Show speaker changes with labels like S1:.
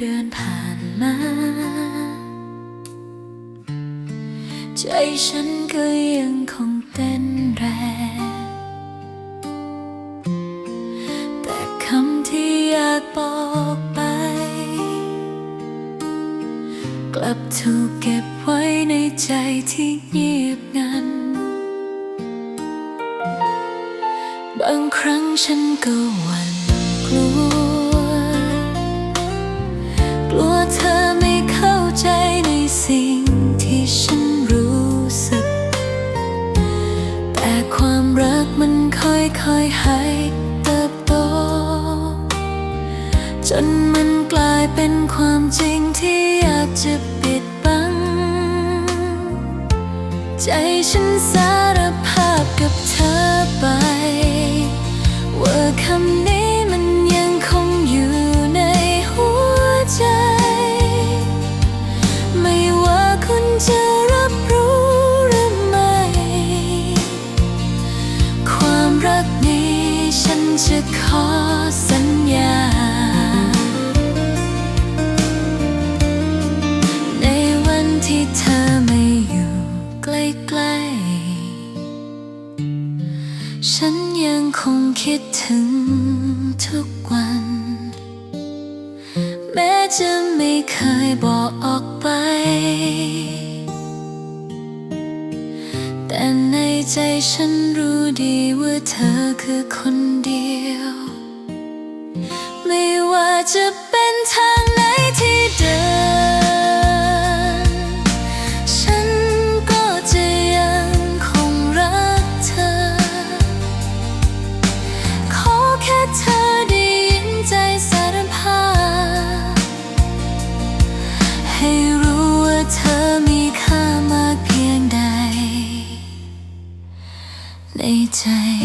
S1: เดือนผ่านมา ใจฉันก็ยังคงเต้นแรง แต่คำที่อยากบอกไป กลับถูกเก็บไว้ในใจที่เงียบงัน บางครั้งฉันก็หวั่นกลัว ลัวเธอไม่เข้าใจในสิ่งที่ฉันรู้สึก แต่ความรักมันค่อยๆให้เติบโต จนมันกลายเป็นความจริงที่อยากจะปิดบัง ใจฉันสารภาพกับเธอไป ว่าคำ ขอสัญญา ในวันที่เธอไม่อยู่ใกล้ๆ ฉันยังคงคิดถึงทุกวัน แม้จะไม่เคยบอกออกไป แต่ ใจฉันรู้ดีว่าเธอคือคนเดียว ไม่ว่าจะเป็นทางไหนที่เดิน ฉันก็จะยังคงรักเธอ ขอแค่เธอได้ยินใจสารภาพให้รู้ว่าเธอ ใจ